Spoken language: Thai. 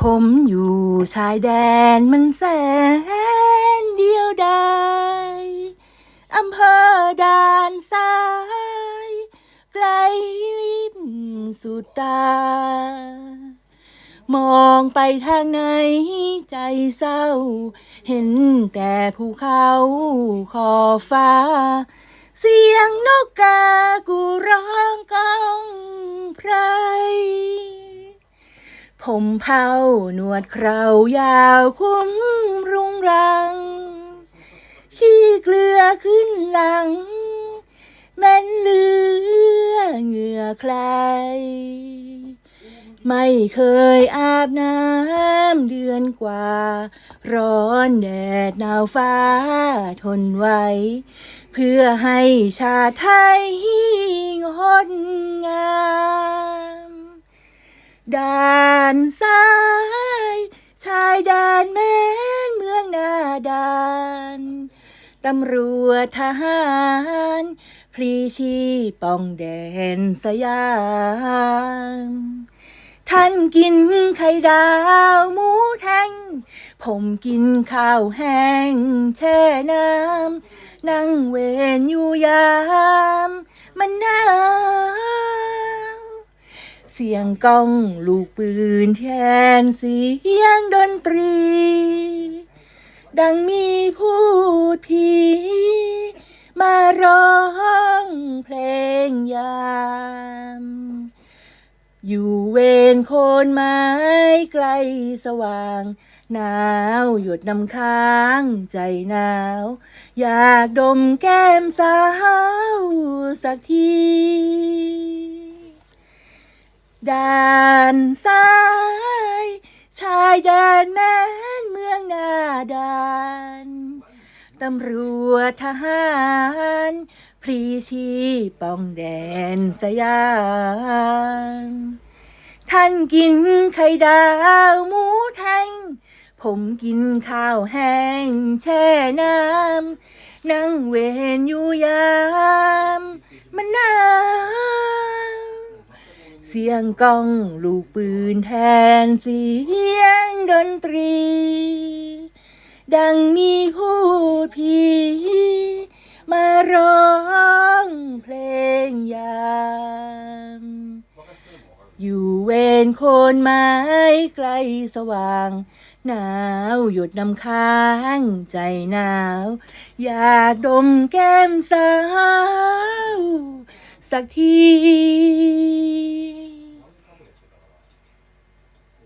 ผมอยู่ชายแดนมันแสนเดียวดายอำเภอด่านซ้าย ไกลลิบสุดตา มองไปทางไหนใจเศร้า เห็นแต่ภูเขาขอบฟ้า เสียงนกกากูร้องก้องไพร ผมเผาหนวดเครายาวคุ้มรุงรัง ขี้เกลือขึ้นหลัง แม่นเลือเหงื่อใคร ไม่เคยอาบน้ำเดือนกว่า ร้อนแดดหนาวฟ้าทนไว้ เพื่อให้ชาติไทยงดง ด่านซ้าย ชายแดนแม้นเมืองหน้าด่านตำรวจทหารพลีชีป้องแดนสยาม ท่านกินไข่ดาวหมูแทง ผมกินข้าวแห้งแช่น้ำ นั่งเวนอยู่ยาม เสียงกล้องลูกปืนแทนเสียงดนตรี ดังมีพูดผีมาร้องเพลงยาม อยู่เวนโคนไม้ไกลสว่าง หนาวหยดน้ำค้างใจหนาว อยากดมแก้มสาวสักที ด่านซ้าย ชายแดนแม้นเมืองหน้าด่านตำรวจทหาร พลีชีป้องแดนสยาม ท่านกินไข่ดาวหมูแทงผมกินข้าวแห้งแช่น้ำ นั่งเวนอยู่ยาม มันหนาว เสียงกล้องลูกปืนแทนเสียงดนตรี ดังมีพูดผีมาร้องเพลงยาม อยู่เวนโคนไม้ไกลสว่าง หนาวหยดน้ำค้างใจหนาว อยากดมแก้มสาว สักที